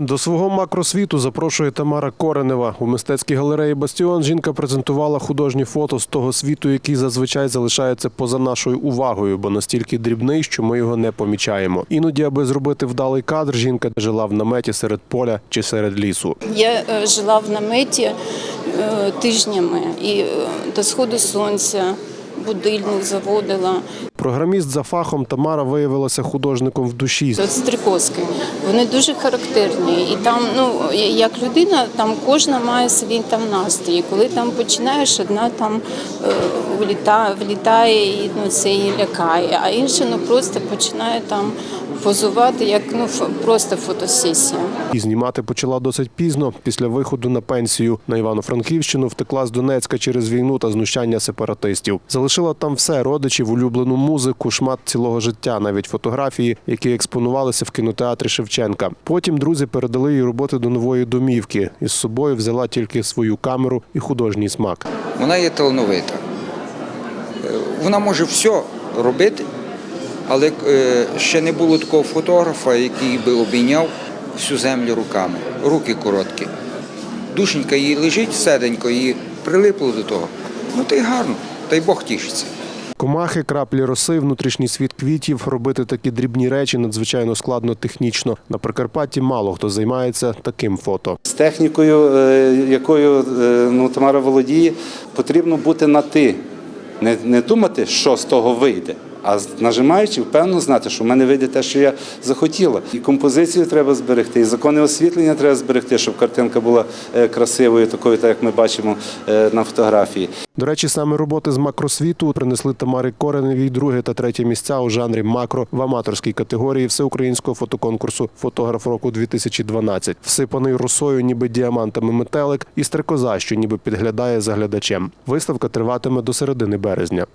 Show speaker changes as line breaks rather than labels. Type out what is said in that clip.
До свого макросвіту запрошує Тамара Коренева. У мистецькій галереї Бастіон жінка презентувала художні фото з того світу, який зазвичай залишається поза нашою увагою, бо настільки дрібний, що ми його не помічаємо. Іноді, аби зробити вдалий кадр, жінка жила в наметі серед поля чи серед лісу.
Я е, жила в наметі е, тижнями і е, до сходу сонця будильник заводила.
Програміст за фахом Тамара виявилася художником в душі.
Це стрикозки, вони дуже характерні. І там, ну як людина, там кожна має свій там настрій. Коли там починаєш, одна там е, влітає, влітає і ну, це її лякає, а інша ну просто починає там позувати, як ну просто фотосесія.
І знімати почала досить пізно, після виходу на пенсію. На Івано-Франківщину втекла з Донецька через війну та знущання сепаратистів. Залишила там все родичів, улюблену музику, шмат цілого життя, навіть фотографії, які експонувалися в кінотеатрі Шевченка. Потім друзі передали їй роботи до нової домівки. Із собою взяла тільки свою камеру і художній смак.
Вона є талановита. Е, Вона може все робити, але е, ще не було такого фотографа, який би обійняв всю землю руками. Руки короткі. Душенька її лежить серденько, її прилипло до того. Ну та й гарно, та й Бог тішиться.
Комахи, краплі роси, внутрішній світ квітів. Робити такі дрібні речі надзвичайно складно технічно. На Прикарпатті мало хто займається таким фото.
З технікою, е, якою е, ну, Тамара володіє, потрібно бути на ти. Не, не думати, що з того вийде, а нажимаючи, впевнено знати, що в мене вийде те, що я захотіла. І композицію треба зберегти, і закони освітлення треба зберегти, щоб картинка була е, красивою, такою, так як ми бачимо е, на фотографії.
До речі, саме роботи з макросвіту принесли Тамарі Кореневій друге та третє місця у жанрі макро в аматорській категорії всеукраїнського фотоконкурсу Фотограф року 2012 Всипаний росою, ніби діамантами метелик, і стрекоза, що ніби підглядає за глядачем. Виставка триватиме до середини березня.